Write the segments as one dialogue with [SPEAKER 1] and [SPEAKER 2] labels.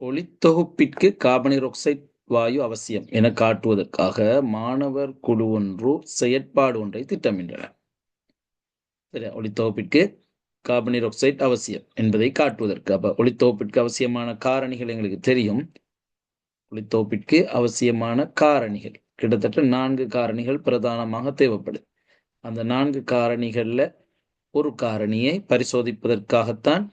[SPEAKER 1] ஒளித்தொகுப்பிற்கு கார்பனீர் வாயு அவசியம் என காட்டுவதற்காக மாணவர் குழு ஒன்று செயற்பாடு ஒன்றை திட்டமிட்டனர். சரியா? ஒளித்தொகுப்பிற்கு கார்பனீர் ஆக்சைடு அவசியம் என்பதை காட்டுவதற்கு. அப்ப ஒளித்தொகுப்பிற்கு அவசியமான காரணிகள் எங்களுக்கு தெரியும். ஒளித்தொகுப்பிற்கு அவசியமான காரணிகள். கிட்டத்தட்ட நான்கு காரணிகள் பிரதானமாக தேவைப்படுது. அந்த நான்கு காரணிகளில் ஒரு காரணியை பரிசோதிப்பதற்காகத்தான்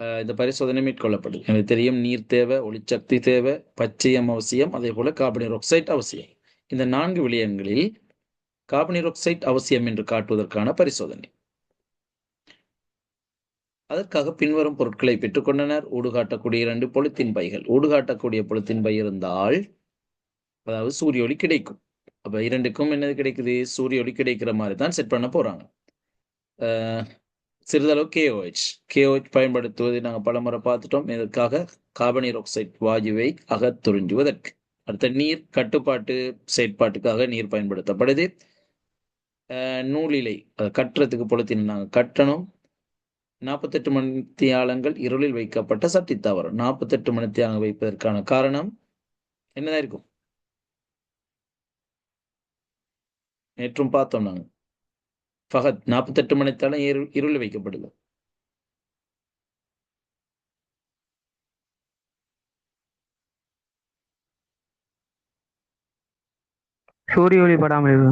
[SPEAKER 1] இந்த பரிசோதனை மேற்கொள்ளப்படும் எனக்கு தெரியும் நீர் தேவை ஒளிச்சக்தி தேவை பச்சையம் அவசியம் அதே போல கார்பனீர் ஆக்சைடு அவசியம். இந்த நான்கு விடயங்களில் கார்பனீர் ஆக்சைடு அவசியம் என்று காட்டுவதற்கான பரிசோதனை. அதற்காக பின்வரும் பொருட்களை பெற்றுக்கொண்டனர். ஊடுகாட்டக்கூடிய இரண்டு பொலித்தீன் பைகள். ஊடுகாட்டக்கூடிய பொலித்தீன் பை இருந்தால் அதாவது சூரிய ஒளி கிடைக்கும். அப்ப இரண்டுக்கும் என்னது கிடைக்குது? சூரிய ஒளி கிடைக்கிற மாதிரி தான் செட் பண்ண போறாங்க சிறிதளவு கேஓஹெச் கேஓஹெச் பயன்படுத்துவதை நாங்கள் பலமுறை பார்த்துட்டோம். இதற்காக கார்பனீர் ஆக்சைடு வாயுவை அகத்துறிஞ்சுவதற்கு அடுத்த நீர் கட்டுப்பாட்டு செயற்பாட்டுக்காக நீர் பயன்படுத்தப்படுது. நூலிலை அதை கட்டுறதுக்கு பொழுத்தின் நாங்கள் கட்டணும். நாற்பத்தெட்டு மணித்தியாலங்கள் இருளில் வைக்கப்பட்ட சட்டி தாவரம் நாற்பத்தெட்டு மணித்தியாலங்கள் வைப்பதற்கான காரணம் என்னதான் இருக்கும்? நேற்றும் பார்த்தோம் நாங்கள். ஃபகத் நாற்பத்தெட்டு மணித்தாலும் இரு இருளில் வைக்கப்படுது
[SPEAKER 2] சூரிய ஒளி படாமல்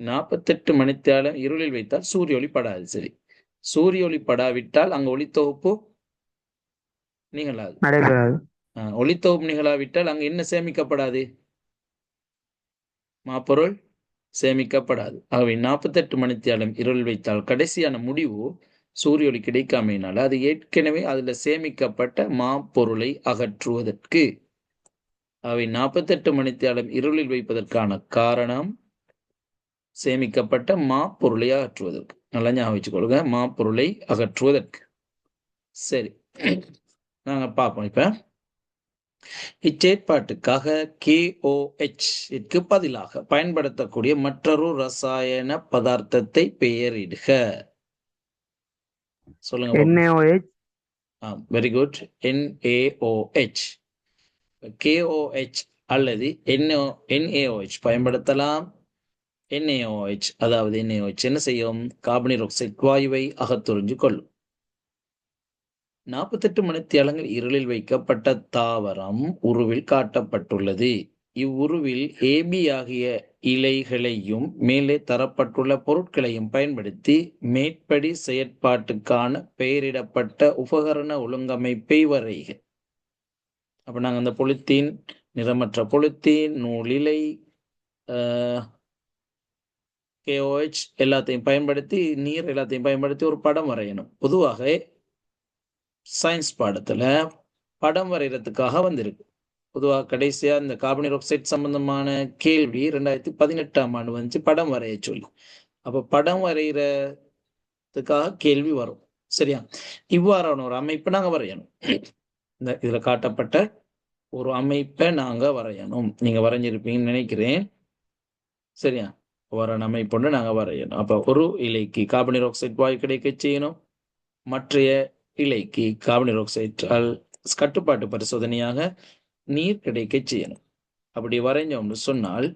[SPEAKER 1] நாற்பத்தெட்டு மணித்தியாலம் இருளில் வைத்தால் சூரிய ஒளி படாது சரி. சூரிய ஒளி படாவிட்டால் அங்க ஒளித்தொகுப்பு நிகழாது.
[SPEAKER 2] நடைபெறாது.
[SPEAKER 1] ஒளித்தொகுப்பு நிகழாவிட்டால் அங்க என்ன சேமிக்கப்படாது? மாப்பொருள். சேமிக்கப்படாது. ஆகவே நாற்பத்தெட்டு மணித்தியாலம் இருள் வைத்தால் கடைசியான முடிவு சூரிய ஒளி கிடைக்காமையினால. அது ஏற்கனவே அதில் சேமிக்கப்பட்ட மாப்பொருளை அகற்றுவதற்கு. அவை நாற்பத்தெட்டு மணித்தியாலம் இருளில் வைப்பதற்கான காரணம் சேமிக்கப்பட்ட மாப்பொருளை அகற்றுவதற்கு. நல்லா ஞாபகம் வச்சுக்கொள்ளுங்க பொருளை அகற்றுவதற்கு. சரி நாங்கள் பார்ப்போம் இப்போ. இச்செயற்பாட்டுக்காக KOH ற்கு பதிலாக பயன்படுத்தக்கூடிய மற்றொரு ரசாயன பதார்த்தத்தை பெயரிடுக. சொல்லுங்க.
[SPEAKER 2] NaOH
[SPEAKER 1] very good NaOH KOH அல்லது NO NaOH பயன்படுத்தலாம். NaOH அதாவது NaOH என்ன செய்யும்? கார்பனீர் ஆக்சைடு வாயுவை அகத்துறிஞ்சு கொள்ளும். நாற்பத்தெட்டு மணித்தியாலங்கள் இருளில் வைக்கப்பட்ட தாவரம் உருவில் காட்டப்பட்டுள்ளது. இவ்வுருவில் ஏபி ஆகிய இலைகளையும் மேலே தரப்பட்டுள்ள பொருட்களையும் பயன்படுத்தி மேற்படி செயற்பாட்டுக்கான பெயரிடப்பட்ட உபகரண ஒழுங்கமைப்பை வரைக. அப்ப நாங்க அந்த பொலித்தீன் நிறமற்ற பொலித்தீன் நூலிலை கேஓஹெச் எல்லாத்தையும் பயன்படுத்தி நீர் எல்லாத்தையும் பயன்படுத்தி ஒரு படம் வரையணும். பொதுவாக சயின்ஸ் பாடத்தில் படம் வரைகிறதுக்காக வந்திருக்கு. பொதுவாக கடைசியாக இந்த கார்பனீர் ஆக்சைடு சம்பந்தமான கேள்வி ரெண்டாயிரத்தி பதினெட்டாம் ஆண்டு வந்துச்சு படம் வரைய சொல்லி. அப்போ படம் வரைகிறதுக்காக கேள்வி வரும் சரியா? இவ்வாறான ஒரு அமைப்பை நாங்கள் வரையணும். இந்த இதில் காட்டப்பட்ட ஒரு அமைப்பை நாங்கள் வரையணும். நீங்கள் வரைஞ்சிருப்பீங்கன்னு நினைக்கிறேன். சரியா? வர அமைப்புன்னு நாங்கள் வரையணும். அப்போ ஒரு இலைக்கு கார்பனீர் ஆக்சைடு வாயு கிடைக்க செய்யணும். மற்றைய இலைக்கு கார்பனீர் ஆக்சைடால் கட்டுப்பாட்டு பரிசோதனையாக நீர் கிடைக்க செய்யணும். அப்படி வரைஞ்சோம்னு சொன்னால்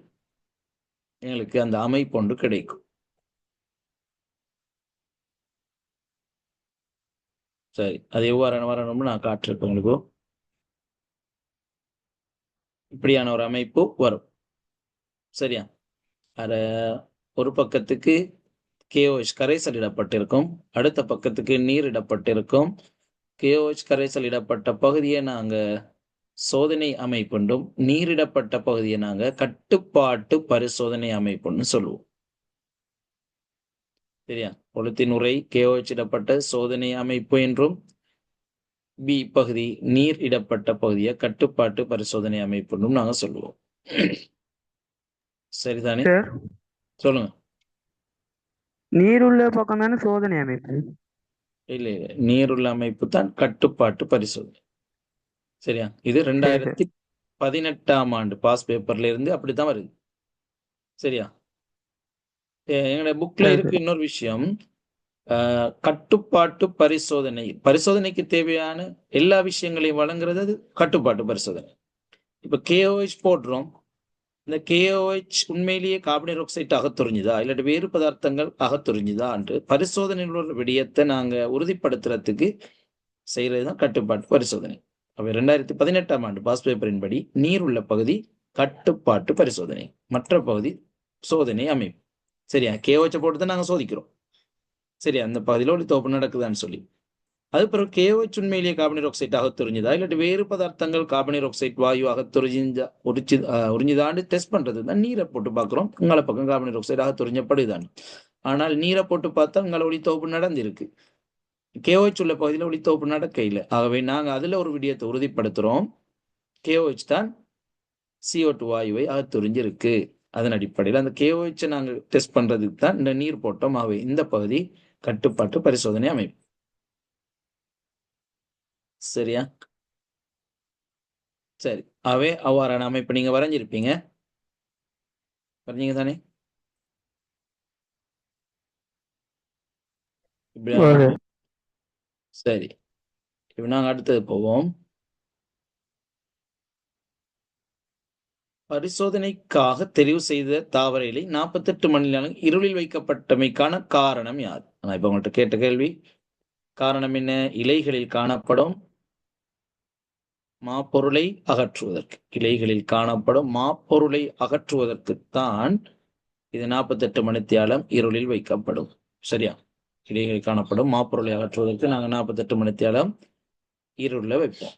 [SPEAKER 1] எங்களுக்கு அந்த அமைப்பு ஒன்று கிடைக்கும். சரி அது எவ்வாறு வரணும்னு நான் காட்டிருப்பேன் உங்களுக்கு. இப்படியான ஒரு அமைப்பு வரும். சரியா? அத ஒரு பக்கத்துக்கு கேஓஹெச் கரைசல் இடப்பட்டிருக்கும். அடுத்த பக்கத்துக்கு நீர் இடப்பட்டிருக்கும். கேஓஹெச் கரைசல் இடப்பட்ட பகுதியை நாங்க சோதனை அமைப்புண்டும் நீரிடப்பட்ட பகுதியை நாங்க கட்டுப்பாட்டு பரிசோதனை அமைப்புன்னு சொல்லுவோம். சரியா? பொலித்தீன் உரை கேஓஹெச் இடப்பட்ட சோதனை அமைப்பு என்றும் பி பகுதி நீர் இடப்பட்ட பகுதியை கட்டுப்பாட்டு பரிசோதனை அமைப்புன்னும் நாங்க சொல்லுவோம். சரிதானே?
[SPEAKER 2] சார்
[SPEAKER 1] சொல்லுங்க.
[SPEAKER 2] நீருள்ள பக்கம் தானே சோதனை அமைப்பு?
[SPEAKER 1] இல்ல இல்ல. நீருள்ள அமைப்பு தான் கட்டுப்பாட்டு பரிசோதனை. சரியா? இது ரெண்டாயிரத்தி பதினெட்டாம் ஆண்டு பாஸ் பேப்பர்ல இருந்து அப்படித்தான் வருது. சரியா? எங்களோட புக்ல இருக்கு இன்னொரு விஷயம். கட்டுப்பாட்டு பரிசோதனை. பரிசோதனைக்கு தேவையான எல்லா விஷயங்களையும் வழங்குறது அது கட்டுப்பாட்டு பரிசோதனை. இப்ப கேஓஹெச் போடுறோம். இந்த கேஓஹெச் உண்மையிலேயே கார்பன் ஆக்சைடு அகத்துறிஞ்சுதா இல்லாட்டி வேறு பதார்த்தங்கள் அகத்துறிஞ்சுதா என்று பரிசோதனையில் விடயத்தை நாங்கள் உறுதிப்படுத்துறதுக்கு செய்கிறது தான் கட்டுப்பாட்டு பரிசோதனை. அப்ப ரெண்டாயிரத்தி பதினெட்டாம் ஆண்டு பாஸ் பேப்பரின் படி நீர் உள்ள பகுதி கட்டுப்பாட்டு பரிசோதனை. மற்ற பகுதி சோதனை அமைப்பு. சரியா? கேஓச்சை போட்டு தான் நாங்கள் சோதிக்கிறோம். சரியா? அந்த பகுதியில் ஒரு தோப்பு நடக்குதான்னு சொல்லி. அது பிறகு கேஓஹெச் உண்மையிலேயே கார்பன் ஆக்சைடு தெரிஞ்சுதா? இல்லாட்டி வேறு பதார்த்தங்கள் கார்பன் ஆக்சைடு வாயு தெரிஞ்சா உரிச்சு அஹ், உறிஞ்சுதான்னு டெஸ்ட் பண்றது தான். நீரை போட்டு பார்க்குறோம். உங்களை பக்கம் கார்பன் ஆக்சைடாக தெரிஞ்சப்படுதான் ஆனால் நீரை போட்டு பார்த்தா உங்களை ஒளித்தோப்பு நடந்திருக்கு. கேஓஹெச் உள்ள பகுதியில் ஒளித்தோப்பு நடக்கையில் ஆகவே நாங்கள் அதில் ஒரு விடயத்தை உறுதிப்படுத்துகிறோம் கேஓஹெச் தான் சிஓ டூ வாயுவை அகத்துறிஞ்சிருக்கு அதன் அடிப்படையில் அந்த கேஓஹெச்சை நாங்கள் டெஸ்ட் பண்ணுறதுக்கு தான் இந்த நீர் போட்டோம். ஆகவே இந்த பகுதி கட்டுப்பாட்டு பரிசோதனை அமைப்பு. சரியா? சரி. அவே அவ்வாறான அமைப்பு நீங்க வரைஞ்சிருப்பீங்க. வரைஞ்சீங்க தானே. சரி. இப்ப நாங்க அடுத்தது போவோம். பரிசோதனைக்காக தெரிவு செய்த தாவர இலை நாற்பத்தெட்டு மணி நேரம் இருளில் வைக்கப்பட்டமைக்கான காரணம் யாது நான் இப்ப உங்கள்கிட்ட கேட்ட கேள்வி. காரணம் என்ன? இலைகளில் காணப்படும் மாப்பொருளை அகற்றுவதற்கு. கிளைகளில் காணப்படும் மாப்பொருளை அகற்றுவதற்குத்தான் இது நாற்பத்தெட்டு மணித்தியாலம் இருளில் வைக்கப்படும். சரியா? கிளைகளில் காணப்படும் மாப்பொருளை அகற்றுவதற்கு நாங்கள் நாற்பத்தெட்டு மணித்தியாலம் இருளில் வைப்போம்.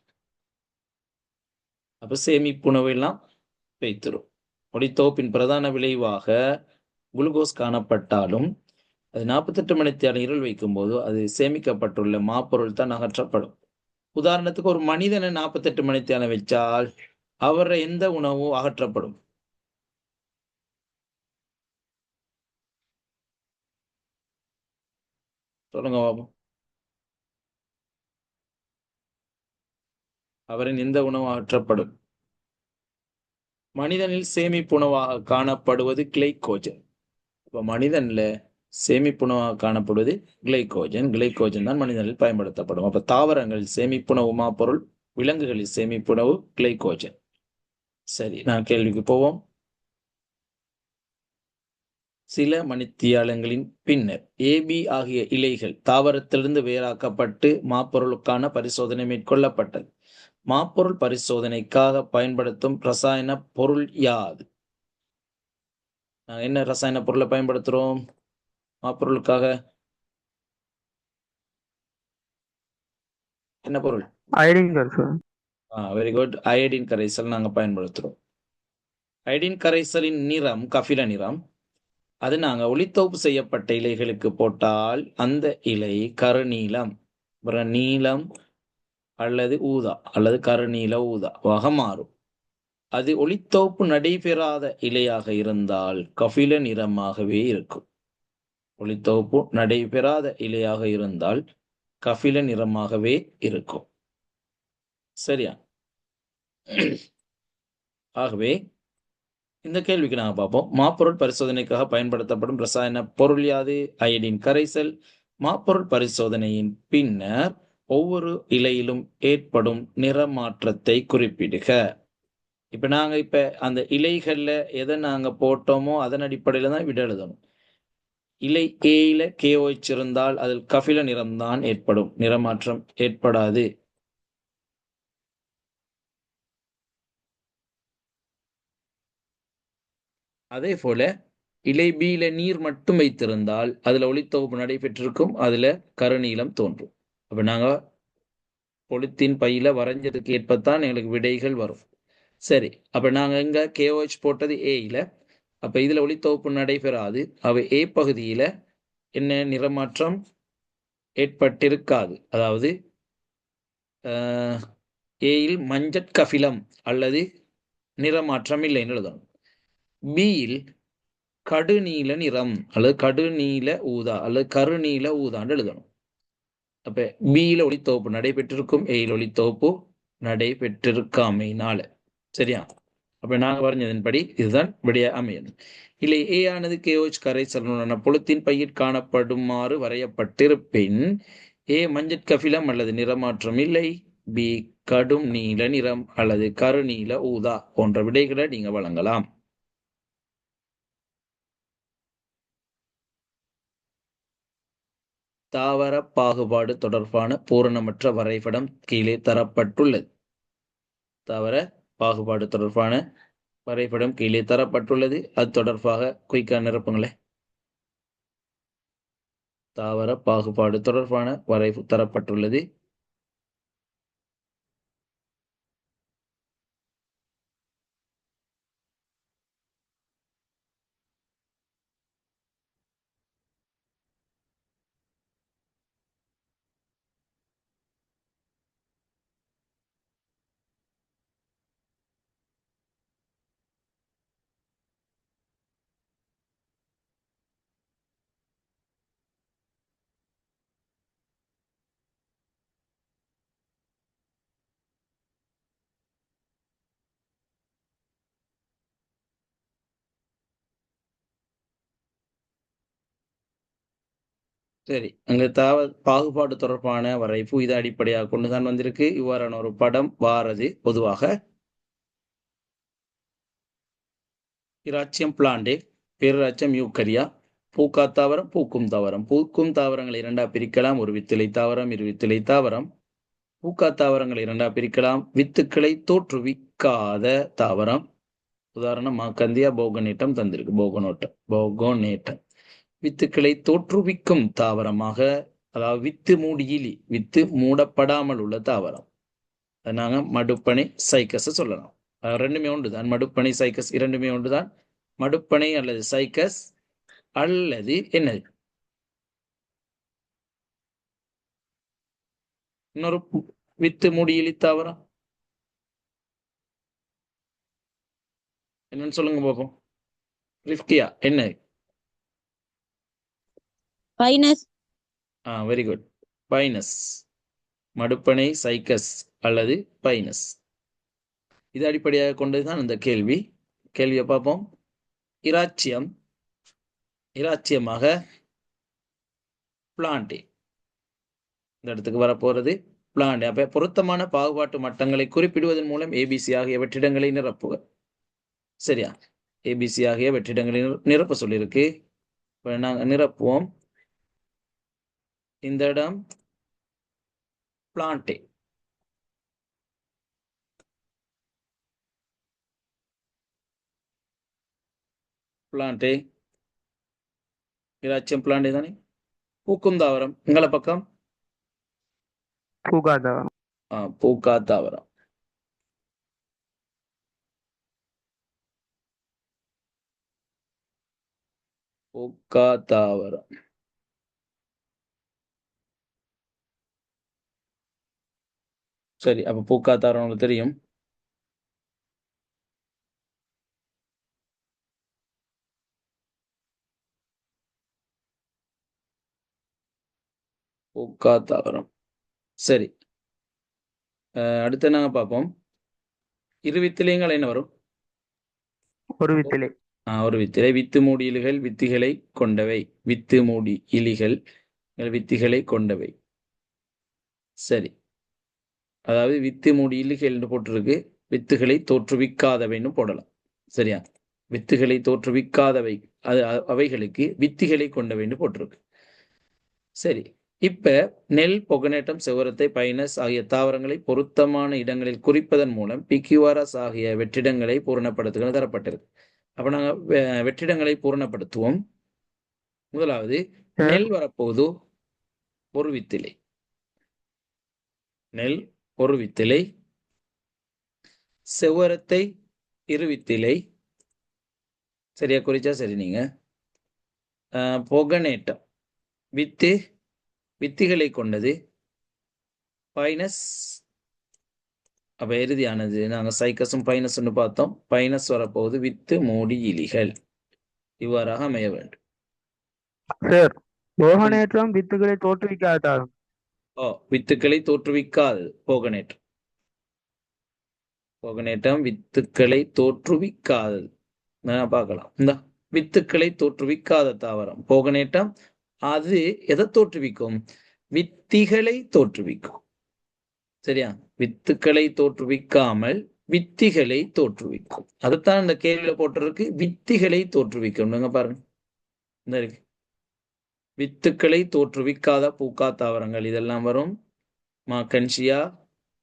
[SPEAKER 1] அப்ப சேமிப்புணவு எல்லாம் வைத்திரும். ஒளித்தோப்பின் பிரதான விளைவாக குளுக்கோஸ் காணப்பட்டாலும் அது நாற்பத்தெட்டு மணித்தியாலம் இருள் வைக்கும்போது அது சேமிக்கப்பட்டுள்ள மாப்பொருள் தான் அகற்றப்படும். உதாரணத்துக்கு ஒரு மனிதனை நாற்பத்தெட்டு மணித்தியாலம் வச்சால் அவர எந்த உணவும் அகற்றப்படும்? சொல்லுங்க பாபு. அவரின் எந்த உணவும் அகற்றப்படும்? மனிதனில் சேமிப்பு உணவாக காணப்படுவது கிளைக்கோஜன் இப்ப மனிதன்ல சேமிப்புணவாக காணப்படுவது கிளைகோஜன். கிளைக்கோஜன் தான் மனிதனில் பயன்படுத்தப்படும். அப்ப தாவரங்கள் சேமிப்புணவு மாப்பொருள் விலங்குகளில் சேமிப்புணவு கிளைக்கோஜன் சரி நான் கேள்விக்கு போவோம். சில மணித்தியாலங்களின் பின்னர் ஏபி ஆகிய இலைகள் தாவரத்திலிருந்து வேறாக்கப்பட்டு மாப்பொருளுக்கான பரிசோதனை மேற்கொள்ளப்பட்டது. மாப்பொருள் பரிசோதனைக்காக பயன்படுத்தும் ரசாயன பொருள் யாது? என்ன ரசாயன பொருளை பயன்படுத்துறோம்? மாப்பொருளுக்காக. என்ன பொருள்?
[SPEAKER 2] Iodine sir.
[SPEAKER 1] Very good iodine கரைசல் நாங்க பயன்படுத்துறோம். அயடின் கரைசலின் நிறம் கபில நிறம். அது நாங்க ஒளித்தொகுப்பு செய்யப்பட்ட இலைகளுக்கு போட்டால் அந்த இலை கருநீலம் அப்புறம் நீலம் அல்லது ஊதா அல்லது கருநீல ஊதாவாக மாறும். அது ஒளித்தொகுப்பு நடைபெறாத இலையாக இருந்தால் கபில நிறமாகவே இருக்கும். ஒளித்தொகுப்பு நடைபெறாத இலையாக இருந்தால் கஃபில நிறமாகவே இருக்கும். சரியா? ஆகவே இந்த கேள்விக்கு நாங்க பார்ப்போம். மாப்பொருள் பரிசோதனைக்காக பயன்படுத்தப்படும் ரசாயன பொருள் யாது? அயடின் கரைசல். மாப்பொருள் பரிசோதனையின் பின்னர் ஒவ்வொரு இலையிலும் ஏற்படும் நிறமாற்றத்தை குறிப்பிடுக. இப்ப நாங்க இப்ப அந்த இலைகள்ல எதை நாங்க போட்டோமோ அதன் அடிப்படையில தான் விட எழுதணும். இலை ஏயில கேஓச் இருந்தால் அதில் கபில நிறம்தான் ஏற்படும். நிறமாற்றம் ஏற்படாது. அதே போல இலை பியில நீர் மட்டும் வைத்திருந்தால் அதுல ஒளித்தொகுப்பு நடைபெற்றிருக்கும். அதுல கருநீளம் தோன்றும். அப்ப நாங்க பொலித்தீன் பையில வரைஞ்சதுக்கு ஏற்பத்தான் எங்களுக்கு விடைகள் வரும். சரி அப்ப நாங்க எங்க கேஓஹெச் போட்டது ஏயில அப்ப இதுல ஒளித்தொகுப்பு நடைபெறாது. அவை ஏ பகுதியில என்ன நிறமாற்றம் ஏற்பட்டிருக்காது. அதாவது ஆஹ், ஏயில் மஞ்சட் கஃபிலம் அல்லது நிறமாற்றம் இல்லைன்னு எழுதணும் பியில் கடுநீல நிறம் அல்லது கடுநீல ஊதா அல்லது கருநீல ஊதான்னு எழுதணும். அப்ப பியில ஒளித்தொகுப்பு நடைபெற்றிருக்கும். ஏயில் ஒளித்தொகுப்பு நடைபெற்றிருக்காமையினால. சரியா? அப்ப நாங்க வரைஞ்சதன்படி இதுதான் விடைய அமையும். இல்லை ஏ ஆனது கேஓச் கரைசலுடனான புலத்தின் பயிர் காணப்படுமாறு வரையப்பட்டிருப்பின் ஏ மஞ்சள் கபிலம் அல்லது நிறமாற்றம் இல்லை. பி கடும் நீல நிறம் அல்லது கருநீல ஊதா போன்ற விடைகளை நீங்க வழங்கலாம். தாவர பாகுபாடு தொடர்பான பூரணமற்ற வரைபடம் கீழே தரப்பட்டுள்ளது. தாவர பாகுபாடு தொடர்பான வரைபடம் கீழே தரப்பட்டுள்ளது. அது தொடர்பாக குயிக்கா நிரப்புங்களே. தாவர பாகுபாடு தொடர்பான வரைவு தரப்பட்டுள்ளது. சரி அங்க தாவ பாகுபாடு தொடர்பான வரைப்பு இதை அடிப்படையாக கொண்டுதான் வந்திருக்கு. இவ்வாறான ஒரு படம் வாரது பொதுவாக இராச்சியம் பிளாண்டே பேரராச்சியம் யூக்கரியா பூக்கா தாவரம் பூக்கும் தாவரம். பூக்கும் தாவரங்களை இரண்டா பிரிக்கலாம். ஒரு வித்திலை தாவரம் இரு வித்திலை தாவரம். பூக்கா தாவரங்களை இரண்டா பிரிக்கலாம். வித்துக்களை தோற்றுவிக்காத தாவரம். உதாரணம் மாக்கந்தியா போகனேட்டம் தந்திருக்கு. போகனோட்டம் போகோனேட்டம் வித்துக்களை தோற்றுவிக்கும் தாவரமாக அதாவது வித்து மூடியிலி வித்து மூடப்படாமல் உள்ள தாவரம். அதை நாங்க மடுப்பனை சைக்கஸ் சொல்லலாம். ரெண்டுமே ஒன்று தான் மடுப்பனை சைக்கஸ் இரண்டுமே ஒன்று தான் மடுப்பனை அல்லது சைக்கஸ் அல்லது என்னது? இன்னொரு வித்து மூடியிலி தாவரம். என்னன்னு சொல்லுங்க பார்ப்போம் ரிஃப்கியா என்ன
[SPEAKER 3] பைனஸ்
[SPEAKER 1] ஆ வெரி குட் பைனஸ் மடுப்பனை சைக்கஸ் அல்லது பைனஸ் இது அடிப்படையாக கொண்டதுதான் இந்த கேள்வி. கேள்வியை பார்ப்போம். இராச்சியம். இராச்சியமாக பிளாண்டே இந்த இடத்துக்கு வரப்போறது பிளாண்டே அப்போ பொருத்தமான பாகுபாட்டு மட்டங்களை குறிப்பிடுவதன் மூலம் ஏபிசி ஆகிய வெற்றிடங்களை நிரப்புக. சரியா? ஏபிசி ஆகிய வெற்றிடங்களை நிர- நிரப்ப சொல்லியிருக்கு. இப்போ நாங்கள் நிரப்புவோம். இந்த இடம் பிளான்டே பிளான்டே இராச்சியம் பிளான்டே தானே பூக்கும் தாவரம் எங்கள பக்கம்
[SPEAKER 2] பூகா தாவரம்
[SPEAKER 1] ஆ, பூக்கா தாவரம் பூக்கா தாவரம் சரி அப்ப பூக்கா தாவரம் உங்களுக்கு தெரியும். பூக்கா தாவரம் சரி அடுத்து நாங்க பார்ப்போம்? இரு வித்திலைங்கள் என்ன வரும்?
[SPEAKER 2] ஒரு வித்திலை.
[SPEAKER 1] ஒரு வித்திலை. வித்து மூடி இலிகள் வித்திகளை கொண்டவை. வித்து மூடி இலிகள் வித்திகளை கொண்டவை. சரி. அதாவது வித்து மூடி இலிகள்னு போட்டிருக்கு. வித்துகளை தோற்றுவிக்காதவைன்னு போடலாம். சரியா? வித்துகளை தோற்றுவிக்காதவை. அது அவைகளுக்கு வித்திகளை கொண்டவைன்னு போட்டிருக்கு. சரி. இப்ப நெல் பொகனேட்டம் செவரத்தை பைனஸ் ஆகிய தாவரங்களை பொருத்தமான இடங்களில் குறிப்பதன் மூலம் பிக்யூஆர்எஸ் ஆகிய வெற்றிடங்களை பூரணப்படுத்துகிறது தரப்பட்டிருக்கு. அப்ப நாங்க வெற்றிடங்களை பூரணப்படுத்துவோம். முதலாவது. நெல் வரப்போகுது ஒரு வித்திலை. நெல் ஒரு வித்திலை செவ்வரத்தை இரு வித்திலை சரியா குறிச்சா சரி நீங்க. ஆஹ், பொகனேட்டம் வித்து வித்திகளை கொண்டது. பைனஸ். அப்ப இறுதியானது நாங்க சைக்கஸும் பைனஸ்ன்னு பார்த்தோம். பைனஸ் வரப்போகுது வித்து மூடி இலிகள். இவ்வாறாக அமைய வேண்டும்.
[SPEAKER 2] சார் போகனேற்றம் வித்துகளை
[SPEAKER 1] தோற்றுவிக்காதாகும் வித்துக்களை தோற்றுவிக்காது போகனேட் போகனேட்டம் வித்துக்களை தோற்றுவிக்காது. பார்க்கலாம். இந்த வித்துக்களை தோற்றுவிக்காத தாவரம். போகனேட்டம் அது எதை தோற்றுவிக்கும்? வித்திகளை தோற்றுவிக்கும். சரியா? வித்துக்களை தோற்றுவிக்காமல் வித்திகளை தோற்றுவிக்கும். அதுதான் இந்த கேள்வியில போட்டிருக்கு. வித்திகளை தோற்றுவிக்கும். பாருங்க. இந்த இருக்கு. வித்துக்களை தோற்றுவிக்காத பூக்கா தாவரங்கள். இதெல்லாம் வரும். மாக்கன்ஷியா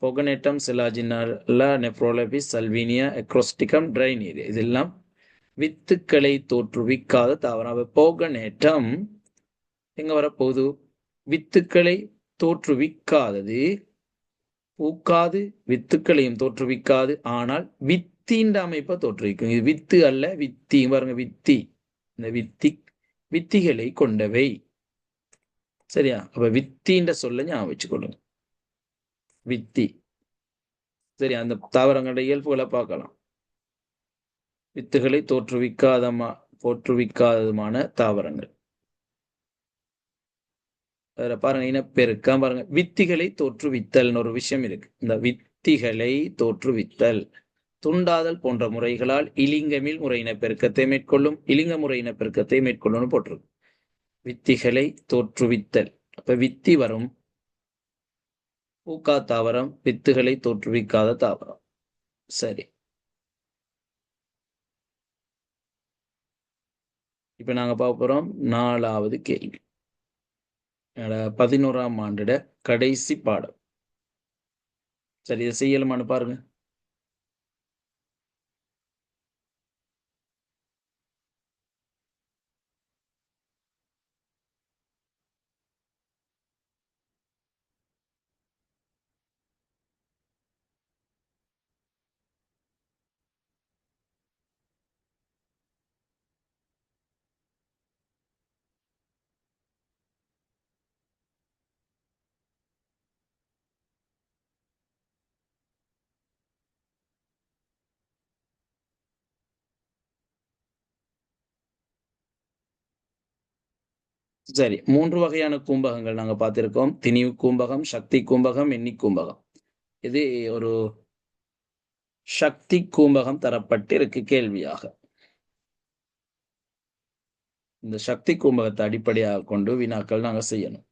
[SPEAKER 1] பொகனேட்டம் சிலாஜினல்லா நெப்ரோலபிஸ் சல்வீனியா எக்ரோஸ்டிகம் ட்ரைனீரியா இதெல்லாம் வித்துக்களை தோற்றுவிக்காத தாவரம். அப்போ போகனேட்டம் எங்க வரப்போகுது? வித்துக்களை தோற்றுவிக்காதது. பூக்காது வித்துக்களையும் தோற்றுவிக்காது. ஆனால் வித்தின்ற அமைப்பை தோற்றுவிக்கும். இது வித்து அல்ல வித்தி பாருங்க வித்தி. இந்த வித்தி வித்திகளை கொண்டவை. சரியா? அப்ப வித்தின்ற சொல்ல ஞாபகம் வச்சுக்கொள்ளுங்க. வித்தி. சரி அந்த தாவரங்களுடைய இயல்புகளை பார்க்கலாம். வித்துகளை தோற்றுவிக்காதமா தோற்றுவிக்காததுமான தாவரங்கள். வேற பாருங்க இனப்பெருக்கம் பாருங்க. வித்திகளை தோற்றுவித்தல்னு ஒரு விஷயம் இருக்கு. இந்த வித்திகளை தோற்றுவித்தல். துண்டாதல் போன்ற முறைகளால் இலிங்கமில் முறை இனப்பெருக்கத்தை மேற்கொள்ளும் இலிங்க முறை இனப்பெருக்கத்தை மேற்கொள்ளும்னு போட்டிருக்கு. வித்திகளை தோற்றுவித்தல். அப்ப வித்தி வரும். பூக்கா தாவரம் வித்துகளை தோற்றுவிக்காத தாவரம். சரி. இப்ப நாங்க பார்க்க போறோம் நாலாவது கேள்வி. பதினோராம் ஆண்டுட கடைசி பாடம். சரி இதை செய்யலுமானு பாருங்க. சரி மூன்று வகையான கூம்பகங்கள் நாங்க பார்த்திருக்கோம். திணிவு கூம்பகம் சக்தி கூம்பகம் எண்ணி கூம்பகம். இது ஒரு சக்தி கூம்பகம் தரப்பட்டு இருக்கு கேள்வியாக. இந்த சக்தி கூம்பகத்தை அடிப்படையாக கொண்டு வினாக்கள் நாங்க செய்யணும்.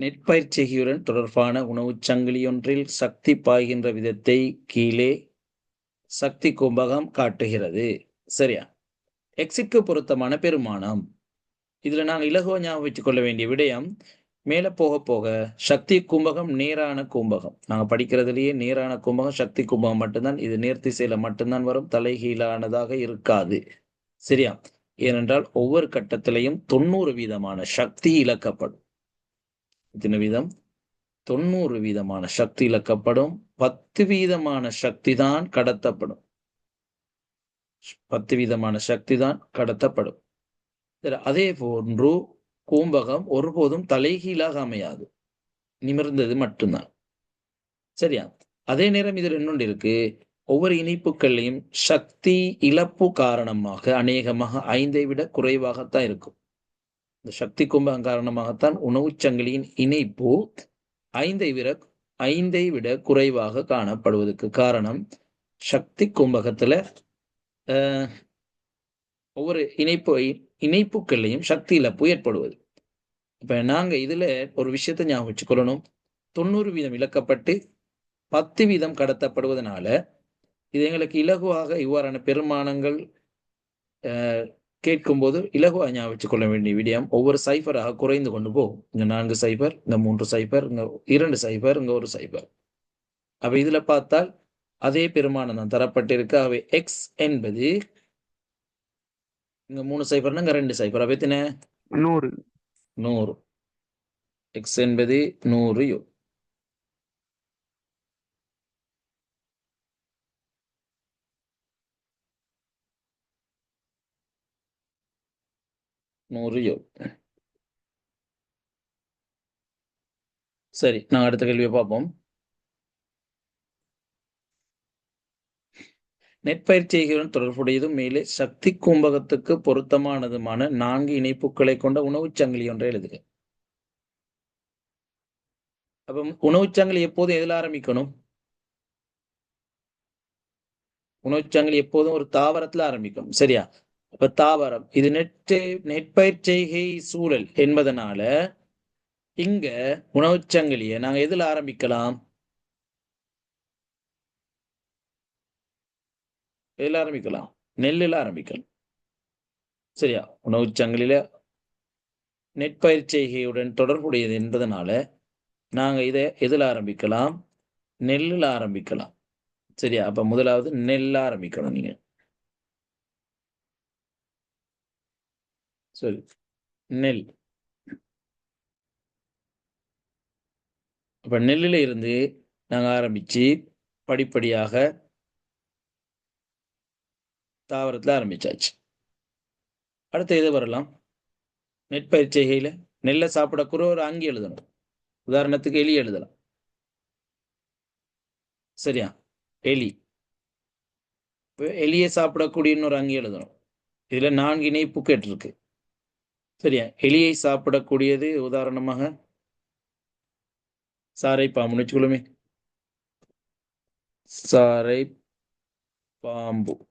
[SPEAKER 1] நெற்பயிற்சியுடன் தொடர்பான உணவுச் சங்கிலியொன்றில் சக்தி பாய்கின்ற விதத்தை கீழே சக்தி கும்பகம் காட்டுகிறது. சரியா? எக்ஸிக்கு பொருத்தமான பெருமானம். இதில் நாங்கள் இலகுவ ஞாபகம் வச்சுக்கொள்ள வேண்டிய விடயம் மேலே போக போக சக்தி கும்பகம் நேரான கும்பகம். நாங்கள் படிக்கிறதுலேயே நேரான கும்பகம் சக்தி கும்பகம் மட்டும்தான். இது நேர்த்திசையில் மட்டும்தான் வரும். தலைகீழானதாக இருக்காது. சரியா? ஏனென்றால் ஒவ்வொரு கட்டத்திலையும் தொண்ணூறு வீதமான சக்தி இழக்கப்படும். இத்தனை வீதம்? தொண்ணூறு வீதமான சக்தி இழக்கப்படும். பத்து வீதமான சக்தி தான் கடத்தப்படும். பத்து வீதமான சக்தி தான் கடத்தப்படும் அதே போன்று கூம்பகம் ஒருபோதும் தலைகீழாக அமையாது. நிமிர்ந்தது மட்டும்தான். சரியா? அதே நேரம் இதில் இன்னொன்று இருக்கு. ஒவ்வொரு இணைப்புகள்லையும் சக்தி இழப்பு காரணமாக அநேகமாக ஐந்தை விட குறைவாகத்தான் இருக்கும். இந்த சக்தி கும்பகம் காரணமாகத்தான் உணவுச் சங்கிலியின் இணைப்பு ஐந்தை விட ஐந்தை விட குறைவாக காணப்படுவதற்கு காரணம் சக்தி கும்பகத்துல ஒவ்வொரு இணைப்பு இணைப்புகள்லையும் சக்தி இழப்பு ஏற்படுவது. இப்ப நாங்க இதுல ஒரு விஷயத்தை ஞாபகம் வச்சுக்கொள்ளணும். தொண்ணூறு வீதம் இழக்கப்பட்டு பத்து வீதம் கடத்தப்படுவதனால இது எங்களுக்கு இலகுவாக இவ்வாறான பெருமானங்கள் கேட்கும்போது இலகுவாக ஞாபகம் வச்சுக்கொள்ள வேண்டிய விடயம் ஒவ்வொரு சைஃபராக குறைந்து கொண்டு போகும் இங்க நான்கு சைஃபர் இங்க மூன்று சைஃபர் இங்க இரண்டு சைஃபர் இங்க ஒரு சைஃபர் அப்ப இதுல பார்த்தால் அதே பெருமானம் தரப்பட்டிருக்கு. அவை எக்ஸ் என்பது இங்க மூணு சைஃபர்னா இங்க ரெண்டு சைஃபர் அப்ப எத்தனை?
[SPEAKER 2] நூறு.
[SPEAKER 1] நூறு. எக்ஸ் என்பது நூறு யூ. நூறு யூ. சரி நாங்கள் அடுத்த கேள்வியை பார்ப்போம். நெற்பயிற்சிகளுடன் தொடர்புடையதும் மேலே சக்தி கும்பகத்துக்கு பொருத்தமானதுமான நான்கு இணைப்புகளை கொண்ட உணவுச் சங்கிலி ஒன்றை எழுதுக. அப்ப உணவுச்சங்கிலி எப்போதும் எதில் ஆரம்பிக்கணும்? உணவுச் சங்கிலி எப்போதும் ஒரு தாவரத்தில் ஆரம்பிக்கணும் சரியா? அப்ப தாவரம் இது நெட்டு நெற்பயிர் செய்கை சூழல் என்பதனால இங்க உணவுச்சங்கிலியை நாங்க எதுல ஆரம்பிக்கலாம்? எதுல ஆரம்பிக்கலாம்? நெல்லில் ஆரம்பிக்கலாம். சரியா? உணவுச்சங்கிலியில நெற்பயிர் செய்கையுடன் தொடர்புடையது என்பதனால நாங்க இதை எதுல ஆரம்பிக்கலாம்? நெல்லில் ஆரம்பிக்கலாம். சரியா? அப்ப முதலாவது நெல் ஆரம்பிக்கணும் நீங்க. சரி நெல். அப்ப நெல்லில் இருந்து நாங்க ஆரம்பிச்சு படிப்படியாக தாவரத்துல ஆரம்பிச்சாச்சு. அடுத்து எது வரலாம்? நெற்பயிர் செய்கையில நெல்லை சாப்பிடக்கூட ஒரு அங்கி எழுதணும். உதாரணத்துக்கு எலி எழுதலாம். சரியா? எலி. இப்போ எலியை சாப்பிடக்கூடிய இன்னொரு அங்கி எழுதணும். இதுல நான்கு இணைப்பு கேட்டிருக்கு. சரியா? எலியை சாப்பிடக்கூடியது உதாரணமாக சாரை பாம்பு வச்சுக்கொள்ளுமே. சாரை பாம்பு.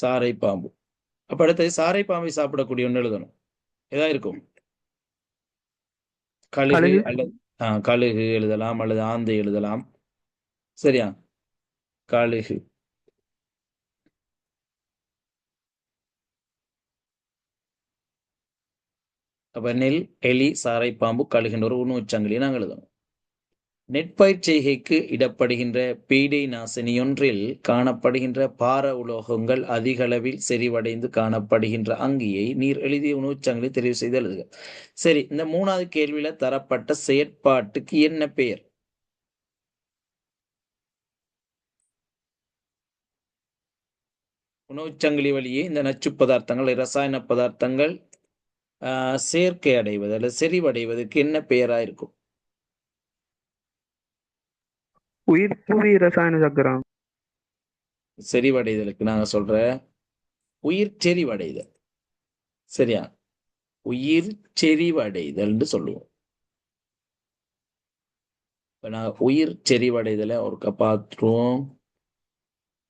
[SPEAKER 1] சாரை பாம்பு. அப்ப அடுத்தது சாரை பாம்பை சாப்பிடக்கூடிய ஒன்று எழுதணும். எதா இருக்கும். கழுகு. அல்லது ஆ, கழுகு எழுதலாம் அல்லது ஆந்தை எழுதலாம். சரியா? கழுகு. அப்ப நெல் எலி சாரை பாம்பு கழுகின்ற ஒரு உணவுச்சங்கிலியை நாங்கள் எழுதணும் நெற்பயிர் செய்கைக்கு இடப்படுகின்ற பீடை நாசினி ஒன்றில் காணப்படுகின்ற பார உலோகங்கள் அதிக அளவில் செறிவடைந்து காணப்படுகின்ற அங்கியை நீர் எழுதிய உணவுச்சங்கிலி தெரிவு செய்து எழுதுக சரி இந்த மூணாவது கேள்வியில தரப்பட்ட செயற்பாட்டுக்கு என்ன பெயர் உணவுச்சங்கிலி வழியே இந்த நச்சு பதார்த்தங்கள் ரசாயன பதார்த்தங்கள் சேர்க்கை அடைவது அல்லது செறிவடைவதற்கு என்ன பெயரா இருக்கும்?
[SPEAKER 2] உயிர் புவி ரசாயன சக்கரம்.
[SPEAKER 1] செறிவடைதலுக்கு நாங்க சொல்ற உயிர் செறிவடைதல். சரியா? உயிர் செறிவடைதல்னு சொல்லுவோம். இப்ப நாங்க உயிர் செறிவடைதலை ஒருக்க பார்த்துருவோம்.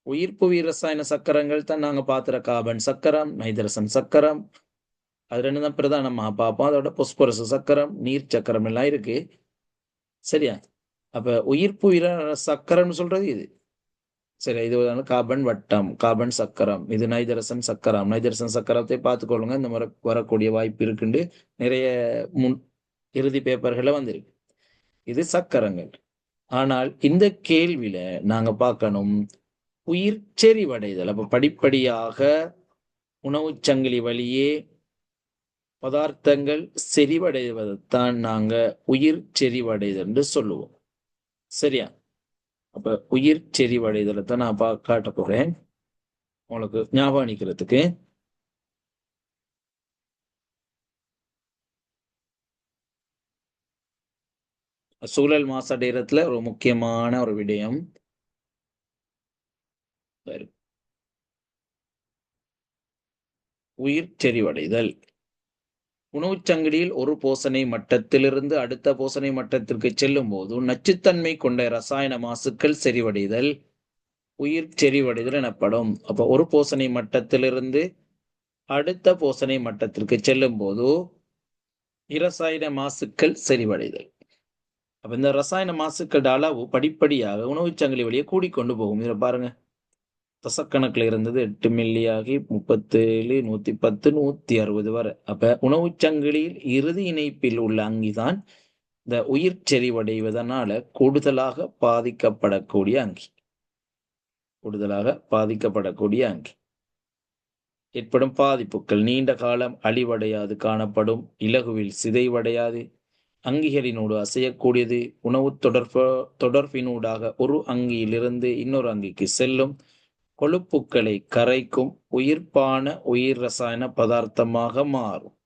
[SPEAKER 1] உயிர் புவி ரசாயன சக்கரங்கள் தான் நாங்க பார்த்துற கார்பன் சக்கரம் நைதரசன் சக்கரம் அது ரெண்டு தான் பிரதானமாக பார்ப்போம் அதோட பொஸ்பரஸ் சக்கரம் நீர் சக்கரம் எல்லாம் இருக்கு. சரியா? அப்ப உயிர் புவி சக்கரம்னு சொல்றது இது. சரி இது கார்பன் வட்டம் கார்பன் சக்கரம். இது நைதரசன் சக்கரம். நைதரசன் சக்கரத்தை பார்த்துக்கொள்ளுங்க. இந்த முறை வரக்கூடிய வாய்ப்பு இருக்குண்டு. நிறைய முன் இறுதி பேப்பர்கள்ல வந்திருக்கு. இது சக்கரங்கள். ஆனால் இந்த கேள்வியில நாங்க பார்க்கணும். உயிர் செறிவடைதல். அப்ப படிப்படியாக உணவுச் சங்கிலி வழியே பதார்த்தங்கள் செறிவடைவதைத்தான் நாங்க உயிர் செறிவடைதல் என்று சொல்லுவோம். சரியா? அப்ப உயிர் செறிவடைதலை தான் நான் பா காட்ட போறேன். உங்களுக்கு ஞாபகம் நிக்கிறதுக்கு சூழல் மாசடைறதுல ஒரு முக்கியமான ஒரு விடயம். உயிர் செறிவடைதல். உணவுச்சங்கிலியில் ஒரு போசனை மட்டத்திலிருந்து அடுத்த போசனை மட்டத்திற்கு செல்லும் போது நச்சுத்தன்மை கொண்ட ரசாயன மாசுக்கள் செறிவடைதல் உயிர் செறிவடைதல் எனப்படும். அப்போ ஒரு போசனை மட்டத்திலிருந்து அடுத்த போசனை மட்டத்திற்கு செல்லும் போது இரசாயன மாசுக்கள் செறிவடைதல். அப்ப இந்த ரசாயன மாசுக்களோட அளவு படிப்படியாக உணவுச் சங்கிலி வழியே கூடிக்கொண்டு போகும். இதில் பாருங்க. தசக்கணக்கில் இருந்தது எட்டு மில்லியாகி முப்பத்தேழு நூத்தி பத்து நூத்தி அறுபது வரை. அப்ப உணவுச் சங்கிலியில் இறுதி இணைப்பில் உள்ள அங்கிதான் இந்த உயிர் செறிவடைவதனால கூடுதலாக பாதிக்கப்படக்கூடிய அங்கி. கூடுதலாக பாதிக்கப்படக்கூடிய அங்கி. ஏற்படும் பாதிப்புகள் நீண்ட காலம் அழிவடையாது காணப்படும். இலகுவில் சிதைவடையாது. அங்கிகளினோடு அசையக்கூடியது. உணவு தொடர்பு தொடர்பினூடாக ஒரு அங்கியிலிருந்து இன்னொரு அங்கிக்கு செல்லும். கொழுப்புக்களை கரைக்கும் உயிர்ப்பான உயிர் ரசாயன பதார்த்தமாக மாறும்.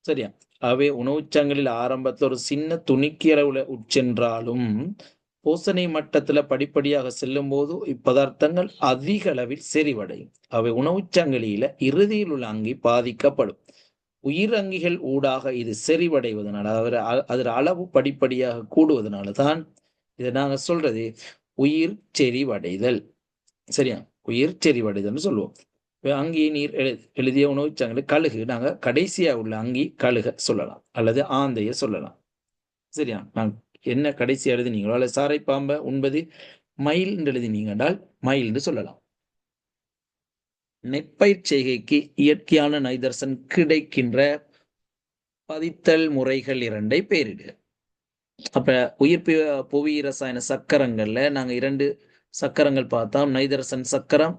[SPEAKER 1] சரியா? அவை உணவுச்சங்களில் ஆரம்பத்தில் ஒரு சின்ன துணிக்கிறவுல உட்சென்றாலும் பூசணை மட்டத்துல படிப்படியாக செல்லும் போது இப்பதார்த்தங்கள் அதிக அளவில் செறிவடையும். அவை உணவுச்சங்கிலியில இறுதியில் உள்ள அங்கி பாதிக்கப்படும். உயிரங்கிகள் ஊடாக இது செறிவடைவதனால் அவர் அ- அளவு படிப்படியாக கூடுவதனால தான் இதை நாங்க சொல்றது உயிர் செறிவடைதல். சரியா? உயிர் செறிவடைதல்னு சொல்லுவோம். அங்கி நீர் எழு எழுதிய உணவுச் சங்கிலி கழுகு நாங்கள் கடைசியாக உள்ள அங்கி கழுக சொல்லலாம். அல்லது ஆந்தைய சொல்லலாம். சரியா? நான் என்ன கடைசி எழுதினீங்களோ அல்லது சாரை பாம்பை உண்பது மயில் என்று எழுதினீங்கன்றால் மயில் என்று சொல்லலாம். நெற்பயிர் செய்கைக்கு இயற்கையான நைதர்சன் கிடைக்கின்ற பதித்தல் முறைகள் இரண்டை பேரிடு அப்ப உயிர் புவி ரசாயன சக்கரங்கள்ல நாங்க இரண்டு சக்கரங்கள் பார்த்தோம் நைதரசன் சக்கரம்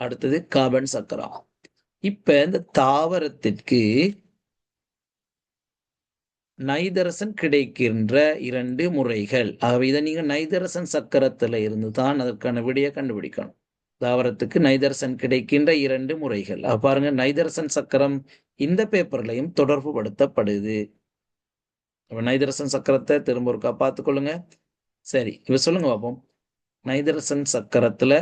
[SPEAKER 1] அடுத்தது கார்பன் சக்கரம். இப்ப இந்த தாவரத்திற்கு நைதரசன் கிடைக்கின்ற இரண்டு முறைகள். ஆகவே இதை நீங்க நைதரசன் சக்கரத்துல இருந்து தான் அதற்கான விடையை கண்டுபிடிக்கணும். தாவரத்துக்கு நைதரசன் கிடைக்கின்ற இரண்டு முறைகள். அப்ப பாருங்க நைதரசன் சக்கரம் இந்த பேப்பர்லையும் தொடர்பு படுத்தப்படுது நைதரசன் சக்கரத்தை திரும்ப ஒருக்கா பார்த்துக்கொள்ளுங்க. சரி இவ சொல்லுங்க பார்ப்போம் நைதரசன் சக்கரத்துல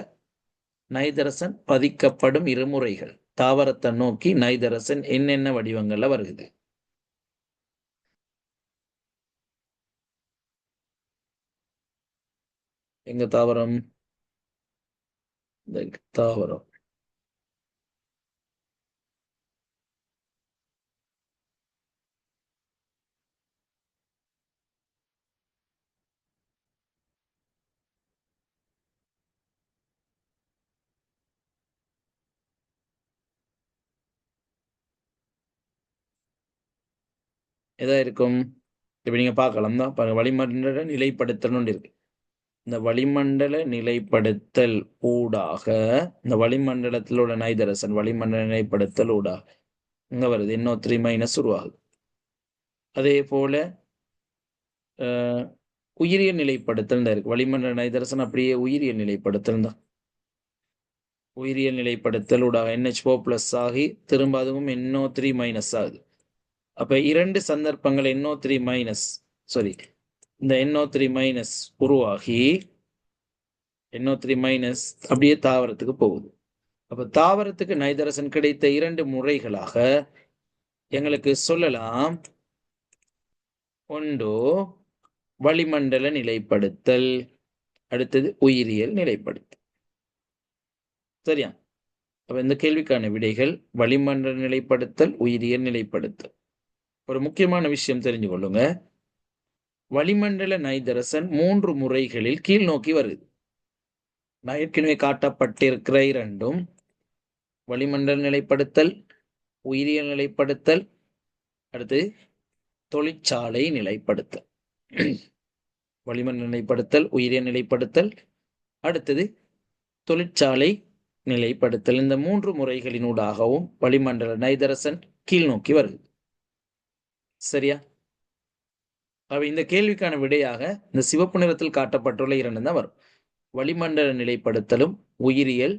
[SPEAKER 1] நைதரசன் பதிக்கப்படும் இருமுறைகள். தாவரத்தை நோக்கி நைதரசன் என்னென்ன வடிவங்கள்ல வருகுது? எங்க தாவரம்? தாவரம். எதா இருக்கும் இப்ப நீங்க பார்க்கலாம். தான் பாருங்க வளிமண்டல நிலைப்படுத்தல்னு இருக்கு. இந்த வளிமண்டல நிலைப்படுத்தல் ஊடாக இந்த வளிமண்டலத்தில் உள்ள நைதரசன் வளிமண்டல நிலைப்படுத்தல் ஊடாக இங்கே வருது இன்னும் த்ரீ மைனஸ் உருவாகுது. அதே போல அஹ், உயிரியல் நிலைப்படுத்தல் தான் இருக்கு. வளிமண்டல நைதரசன் அப்படியே உயிரியல் நிலைப்படுத்தல் தான் உயிரியல் நிலைப்படுத்தல் ஊடாக என்ஹெச் ஃபோர் பிளஸ் ஆகி திரும்ப அதுவும் என்ஓ த்ரீ மைனஸ் ஆகுது. அப்ப இரண்டு சந்தர்ப்பங்கள் N O three minus sorry இந்த என்ஓ த்ரீ மைனஸ் உருவாகி என்ஓ த்ரீ மைனஸ் அப்படியே தாவரத்துக்கு போகுது. அப்ப தாவரத்துக்கு நைதரசன் கிடைத்த இரண்டு முறைகளாக எங்களுக்கு சொல்லலாம். ஒன்று வளிமண்டல நிலைப்படுத்தல் அடுத்தது உயிரியல் நிலைப்படுத்தல். சரியா? அப்ப இந்த கேள்விக்கான விடைகள் வளிமண்டல நிலைப்படுத்தல் உயிரியல் நிலைப்படுத்தல். ஒரு முக்கியமான விஷயம் தெரிஞ்சு கொள்ளுங்க. வளிமண்டல நைதரசன் மூன்று முறைகளில் கீழ் நோக்கி வருது. நான் ஏற்கனவே காட்டப்பட்டிருக்கிற இரண்டும் வளிமண்டல நிலைப்படுத்தல் உயிரியல் நிலைப்படுத்தல் அடுத்து தொழிற்சாலை நிலைப்படுத்தல். வளிமண்டல நிலைப்படுத்தல் உயிரியல் நிலைப்படுத்தல் அடுத்தது தொழிற்சாலை நிலைப்படுத்தல். இந்த மூன்று முறைகளினூடாகவும் வளிமண்டல நைதரசன் கீழ் நோக்கி வருது. சரியா? அப்ப இந்த கேள்விக்கான விடையாக இந்த சிவப்பு நிறத்தில் காட்டப்பட்டுள்ள இரண்டு தான் வரும். வளிமண்டல நிலைப்படுத்தலும் உயிரியல்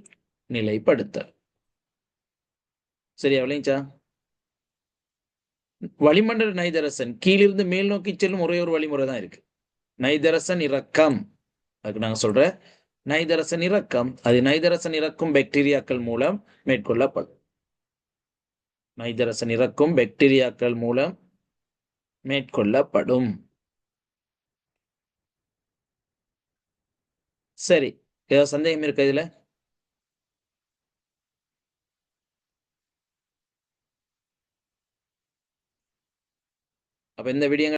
[SPEAKER 1] நிலைப்படுத்தல். சரியா விளைஞ்சா வளிமண்டல நைதரசன் கீழிருந்து மேல் நோக்கி செல்லும் ஒரே ஒரு வழிமுறை தான் இருக்கு. நைதரசன் இறக்கம் அதுக்கு நாங்க சொல்ற நைதரசன் இறக்கம் அது நைதரசன் இறக்கும் பாக்டீரியாக்கள் மூலம் மேற்கொள்ளப்படும். நைதரசன் இறக்கும் பாக்டீரியாக்கள் மூலம் மேற்கொள்ளப்படும். சரி ஏதாவது சந்தேகம் இருக்கு இதுல? அப்ப இந்த விடயங்கள்